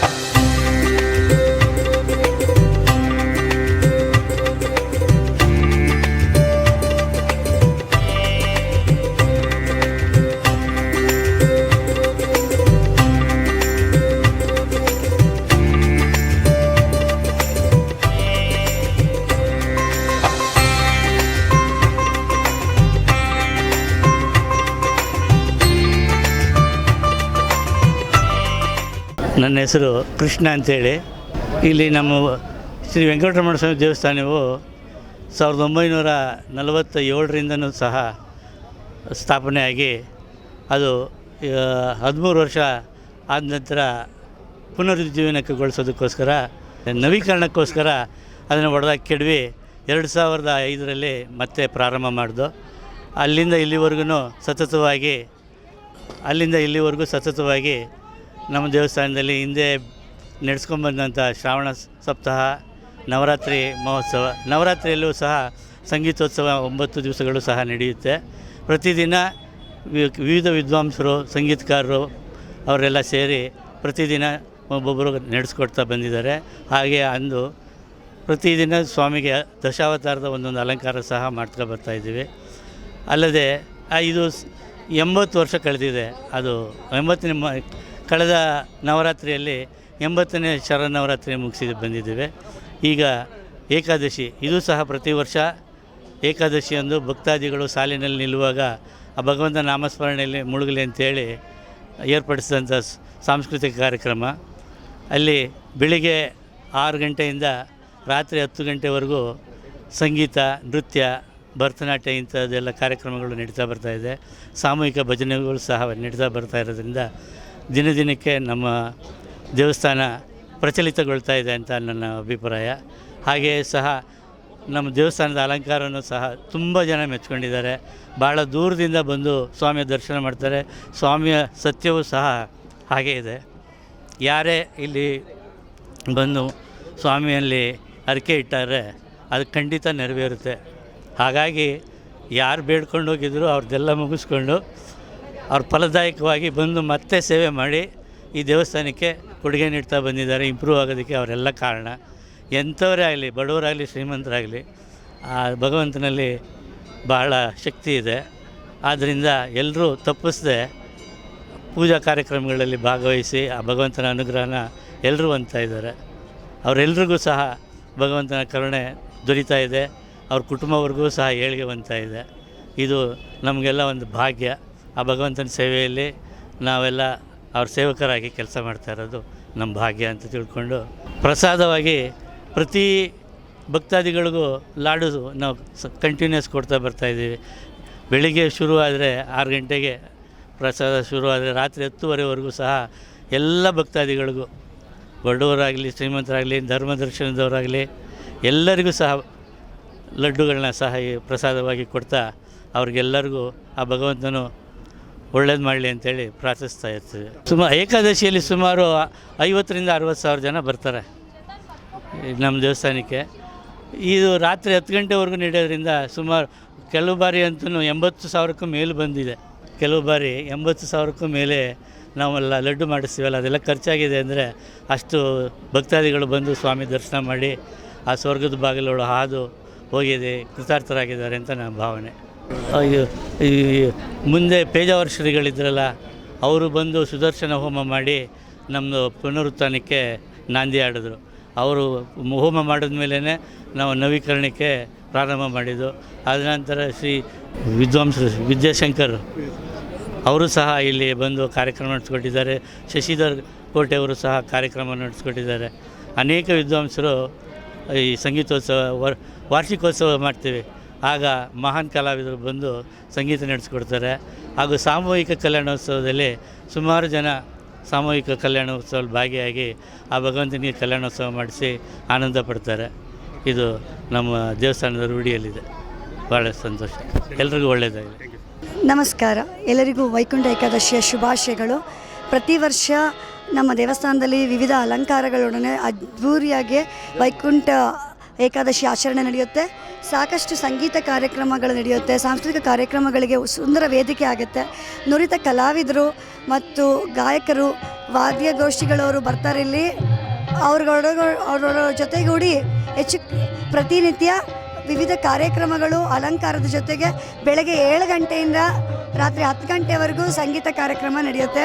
Bye. ನನ್ನ ಹೆಸರು ಕೃಷ್ಣ ಅಂತೇಳಿ. ಇಲ್ಲಿ ನಮ್ಮ ಶ್ರೀ ವೆಂಕಟರಮಣ ಸ್ವಾಮಿ ದೇವಸ್ಥಾನವು ಸಾವಿರದ ಒಂಬೈನೂರ ನಲವತ್ತ ಏಳರಿಂದನೂ ಸಹ ಸ್ಥಾಪನೆಯಾಗಿ ಅದು ಹದಿಮೂರು ವರ್ಷ ಆದ ನಂತರ ಪುನರುಜ್ಜೀವನಕ್ಕೆಗೊಳಿಸೋದಕ್ಕೋಸ್ಕರ ನವೀಕರಣಕ್ಕೋಸ್ಕರ ಅದನ್ನು ಒಡೆದಾಕಿ ಕೆಡವಿ ಎರಡು ಸಾವಿರದ ಐದರಲ್ಲಿ ಮತ್ತೆ ಪ್ರಾರಂಭ ಮಾಡ್ದು ಅಲ್ಲಿಂದ ಇಲ್ಲಿವರೆಗೂ ಸತತವಾಗಿ, ಅಲ್ಲಿಂದ ಇಲ್ಲಿವರೆಗೂ ಸತತವಾಗಿ ನಮ್ಮ ದೇವಸ್ಥಾನದಲ್ಲಿ ಹಿಂದೆ ನಡೆಸ್ಕೊಂಬಂದಂಥ ಶ್ರಾವಣ ಸಪ್ತಾಹ, ನವರಾತ್ರಿ ಮಹೋತ್ಸವ. ನವರಾತ್ರಿಯಲ್ಲೂ ಸಹ ಸಂಗೀತೋತ್ಸವ ಒಂಬತ್ತು ದಿವಸಗಳು ಸಹ ನಡೆಯುತ್ತೆ. ಪ್ರತಿದಿನ ವಿವಿಧ ವಿದ್ವಾಂಸರು, ಸಂಗೀತಕಾರರು ಅವರೆಲ್ಲ ಸೇರಿ ಪ್ರತಿದಿನ ಒಬ್ಬೊಬ್ಬರು ನಡೆಸ್ಕೊಡ್ತಾ ಬಂದಿದ್ದಾರೆ. ಹಾಗೆ ಅಂದು ಪ್ರತಿದಿನ ಸ್ವಾಮಿಗೆ ದಶಾವತಾರದ ಒಂದೊಂದು ಅಲಂಕಾರ ಸಹ ಮಾಡ್ತಾ ಬರ್ತಾ ಇದ್ದೀವಿ. ಅಲ್ಲದೆ ಇದು ಎಂಬತ್ತು ವರ್ಷ ಕಳೆದಿದೆ. ಅದು ಎಂಬತ್ತನೇ ಮ ಕಳೆದ ನವರಾತ್ರಿಯಲ್ಲಿ ಎಂಬತ್ತನೇ ಶರನ್ನವರಾತ್ರಿ ಮುಗಿಸಿ ಬಂದಿದ್ದೇವೆ. ಈಗ ಏಕಾದಶಿ, ಇದು ಸಹ ಪ್ರತಿ ವರ್ಷ ಏಕಾದಶಿಯಂದು ಭಕ್ತಾದಿಗಳು ಸಾಲಿನಲ್ಲಿ ನಿಲ್ಲುವಾಗ ಆ ಭಗವಂತ ನಾಮಸ್ಮರಣೆಯಲ್ಲಿ ಮುಳುಗಲಿ ಅಂತೇಳಿ ಏರ್ಪಡಿಸಿದಂಥ ಸಾಂಸ್ಕೃತಿಕ ಕಾರ್ಯಕ್ರಮ. ಅಲ್ಲಿ ಬೆಳಿಗ್ಗೆ ಆರು ಗಂಟೆಯಿಂದ ರಾತ್ರಿ ಹತ್ತು ಗಂಟೆವರೆಗೂ ಸಂಗೀತ, ನೃತ್ಯ, ಭರತನಾಟ್ಯ ಇಂಥದ್ದೆಲ್ಲ ಕಾರ್ಯಕ್ರಮಗಳು ನಡೀತಾ ಇದೆ. ಸಾಮೂಹಿಕ ಭಜನೆಗಳು ಸಹ ನಡೀತಾ ಬರ್ತಾ ಇರೋದ್ರಿಂದ ದಿನ ದಿನಕ್ಕೆ ನಮ್ಮ ದೇವಸ್ಥಾನ ಪ್ರಚಲಿತಗೊಳ್ತಾ ಇದೆ ಅಂತ ನನ್ನ ಅಭಿಪ್ರಾಯ. ಹಾಗೆಯೇ ಸಹ ನಮ್ಮ ದೇವಸ್ಥಾನದ ಅಲಂಕಾರನೂ ಸಹ ತುಂಬ ಜನ ಮೆಚ್ಕೊಂಡಿದ್ದಾರೆ. ಭಾಳ ದೂರದಿಂದ ಬಂದು ಸ್ವಾಮಿಯ ದರ್ಶನ ಮಾಡ್ತಾರೆ. ಸ್ವಾಮಿಯ ಸತ್ಯವೂ ಸಹ ಹಾಗೇ ಇದೆ. ಯಾರೇ ಇಲ್ಲಿ ಬಂದು ಸ್ವಾಮಿಯಲ್ಲಿ ಅರಿಕೆ ಇಟ್ಟಾರೆ ಅದು ಖಂಡಿತ ನೆರವೇರುತ್ತೆ. ಹಾಗಾಗಿ ಯಾರು ಬೇಡ್ಕೊಂಡು ಹೋಗಿದ್ರು ಅವ್ರದ್ದೆಲ್ಲ ಮುಗಿಸ್ಕೊಂಡು ಅವ್ರು ಫಲದಾಯಕವಾಗಿ ಬಂದು ಮತ್ತೆ ಸೇವೆ ಮಾಡಿ ಈ ದೇವಸ್ಥಾನಕ್ಕೆ ಕೊಡುಗೆ ನೀಡ್ತಾ ಬಂದಿದ್ದಾರೆ ಇಂಪ್ರೂವ್ ಆಗೋದಕ್ಕೆ ಅವರೆಲ್ಲ ಕಾರಣ. ಎಂಥವರೇ ಆಗಲಿ, ಬಡವರಾಗಲಿ, ಶ್ರೀಮಂತರಾಗಲಿ, ಆ ಭಗವಂತನಲ್ಲಿ ಬಹಳ ಶಕ್ತಿ ಇದೆ. ಆದ್ದರಿಂದ ಎಲ್ಲರೂ ತಪ್ಪಿಸದೆ ಪೂಜಾ ಕಾರ್ಯಕ್ರಮಗಳಲ್ಲಿ ಭಾಗವಹಿಸಿ ಆ ಭಗವಂತನ ಅನುಗ್ರಹನ ಎಲ್ಲರೂ ಅಂತ ಇದ್ದಾರೆ. ಅವರೆಲ್ರಿಗೂ ಸಹ ಭಗವಂತನ ಕರುಣೆ ದೊರೀತಾ ಇದೆ. ಅವ್ರ ಕುಟುಂಬವರೆಗೂ ಸಹ ಏಳಿಗೆ ಬಂತಾಯಿದೆ ಇದೆ. ಇದು ನಮಗೆಲ್ಲ ಒಂದು ಭಾಗ್ಯ. ಆ ಭಗವಂತನ ಸೇವೆಯಲ್ಲಿ ನಾವೆಲ್ಲ ಅವ್ರ ಸೇವಕರಾಗಿ ಕೆಲಸ ಮಾಡ್ತಾ ಇರೋದು ನಮ್ಮ ಭಾಗ್ಯ ಅಂತ ತಿಳ್ಕೊಂಡು ಪ್ರಸಾದವಾಗಿ ಪ್ರತಿ ಭಕ್ತಾದಿಗಳಿಗೂ ಲಾಡು ನಾವು ಸ ಕಂಟಿನ್ಯೂಸ್ ಕೊಡ್ತಾ ಬರ್ತಾಯಿದ್ದೀವಿ ಬೆಳಿಗ್ಗೆ ಶುರು ಆದರೆ ಆರು ಗಂಟೆಗೆ ಪ್ರಸಾದ ಶುರು ಆದರೆ ರಾತ್ರಿ ಹತ್ತುವರೆವರೆಗೂ ಸಹ ಎಲ್ಲ ಭಕ್ತಾದಿಗಳಿಗೂ, ಬಡವರಾಗಲಿ, ಶ್ರೀಮಂತರಾಗಲಿ, ಧರ್ಮ ದರ್ಶನದವರಾಗಲಿ ಎಲ್ಲರಿಗೂ ಸಹ ಲಡ್ಡುಗಳನ್ನ ಸಹ ಪ್ರಸಾದವಾಗಿ ಕೊಡ್ತಾ ಅವ್ರಿಗೆಲ್ಲರಿಗೂ ಆ ಭಗವಂತನು ಒಳ್ಳೇದು ಮಾಡಲಿ ಅಂತೇಳಿ ಪ್ರಾರ್ಥಿಸ್ತಾ ಇರ್ತೀವಿ. ಸುಮಾರು ಏಕಾದಶಿಯಲ್ಲಿ ಸುಮಾರು ಐವತ್ತರಿಂದ ಅರವತ್ತು ಸಾವಿರ ಜನ ಬರ್ತಾರೆ ನಮ್ಮ ದೇವಸ್ಥಾನಕ್ಕೆ. ಇದು ರಾತ್ರಿ ಹತ್ತು ಗಂಟೆವರೆಗೂ ನೀಡೋದ್ರಿಂದ ಸುಮಾರು ಕೆಲವು ಬಾರಿ ಅಂತೂ ಎಂಬತ್ತು ಸಾವಿರಕ್ಕೂ ಮೇಲೆ ಬಂದಿದೆ. ಕೆಲವು ಬಾರಿ ಎಂಬತ್ತು ಸಾವಿರಕ್ಕೂ ಮೇಲೆ ನಾವೆಲ್ಲ ಲಡ್ಡು ಮಾಡಿಸ್ತೀವಲ್ಲ, ಅದೆಲ್ಲ ಖರ್ಚಾಗಿದೆ ಅಂದರೆ ಅಷ್ಟು ಭಕ್ತಾದಿಗಳು ಬಂದು ಸ್ವಾಮಿ ದರ್ಶನ ಮಾಡಿ ಆ ಸ್ವರ್ಗದ ಬಾಗಿಲೊಳು ಹಾದು ಹೋಗಿದೆ ಕೃತಾರ್ಥರಾಗಿದ್ದಾರೆ ಅಂತ ನನ್ನ ಭಾವನೆ. ಈ ಮುಂದೆ ಪೇಜಾವರ ಶ್ರೀಗಳಿದ್ರಲ್ಲ ಅವರು ಬಂದು ಸುದರ್ಶನ ಹೋಮ ಮಾಡಿ ನಮ್ಮದು ಪುನರುತ್ಥಾನಕ್ಕೆ ನಾಂದಿ ಆಡಿದ್ರು ಅವರು ಹೋಮ ಮಾಡಿದ ಮೇಲೇ ನಾವು ನವೀಕರಣಕ್ಕೆ ಪ್ರಾರಂಭ ಮಾಡಿದ್ದು. ಆದ ನಂತರ ಶ್ರೀ ವಿದ್ವಾಂಸರು ವಿದ್ಯಾಶಂಕರ್ ಅವರು ಸಹ ಇಲ್ಲಿ ಬಂದು ಕಾರ್ಯಕ್ರಮ ನಡೆಸ್ಕೊಟ್ಟಿದ್ದಾರೆ. ಶಶಿಧರ್ ಕೋಟೆಯವರು ಸಹ ಕಾರ್ಯಕ್ರಮ ನಡೆಸ್ಕೊಟ್ಟಿದ್ದಾರೆ. ಅನೇಕ ವಿದ್ವಾಂಸರು ಈ ಸಂಗೀತೋತ್ಸವ, ವಾರ್ಷಿಕೋತ್ಸವ ಮಾಡ್ತೀವಿ. ಆಗ ಮಹಾನ್ ಕಲಾವಿದರು ಬಂದು ಸಂಗೀತ ನಡೆಸ್ಕೊಡ್ತಾರೆ. ಹಾಗೂ ಸಾಮೂಹಿಕ ಕಲ್ಯಾಣೋತ್ಸವದಲ್ಲಿ ಸುಮಾರು ಜನ ಸಾಮೂಹಿಕ ಕಲ್ಯಾಣೋತ್ಸವದಲ್ಲಿ ಭಾಗಿಯಾಗಿ ಆ ಭಗವಂತನಿಗೆ ಕಲ್ಯಾಣೋತ್ಸವ ಮಾಡಿಸಿ ಆನಂದ ಪಡ್ತಾರೆ. ಇದು ನಮ್ಮ ದೇವಸ್ಥಾನದ ರೂಢಿಯಲ್ಲಿದೆ. ಭಾಳ ಸಂತೋಷ. ಎಲ್ರಿಗೂ ಒಳ್ಳೆಯದಾಗಿದೆ ನಮಸ್ಕಾರ. ಎಲ್ಲರಿಗೂ ವೈಕುಂಠ ಏಕಾದಶಿಯ ಶುಭಾಶಯಗಳು. ಪ್ರತಿ ವರ್ಷ ನಮ್ಮ ದೇವಸ್ಥಾನದಲ್ಲಿ ವಿವಿಧ ಅಲಂಕಾರಗಳೊಡನೆ ಅದ್ಧೂರಿಯಾಗಿ ವೈಕುಂಠ ಏಕಾದಶಿ ಆಚರಣೆ ನಡೆಯುತ್ತೆ. ಸಾಕಷ್ಟು ಸಂಗೀತ ಕಾರ್ಯಕ್ರಮಗಳು ನಡೆಯುತ್ತೆ. ಸಾಂಸ್ಕೃತಿಕ ಕಾರ್ಯಕ್ರಮಗಳಿಗೆ ಸುಂದರ ವೇದಿಕೆ ಆಗುತ್ತೆ. ನುರಿತ ಕಲಾವಿದರು ಮತ್ತು ಗಾಯಕರು ವಾದ್ಯಗೋಷ್ಠಿಗಳವರು ಬರ್ತಾರೆ ಇಲ್ಲಿ. ಅವ್ರಗಳ ಅವರ ಜೊತೆಗೂಡಿ ಹೆಚ್ಚು ಪ್ರತಿನಿತ್ಯ ವಿವಿಧ ಕಾರ್ಯಕ್ರಮಗಳು, ಅಲಂಕಾರದ ಜೊತೆಗೆ ಬೆಳಗ್ಗೆ ಏಳು ಗಂಟೆಯಿಂದ ರಾತ್ರಿ ಹತ್ತು ಗಂಟೆವರೆಗೂ ಸಂಗೀತ ಕಾರ್ಯಕ್ರಮ ನಡೆಯುತ್ತೆ.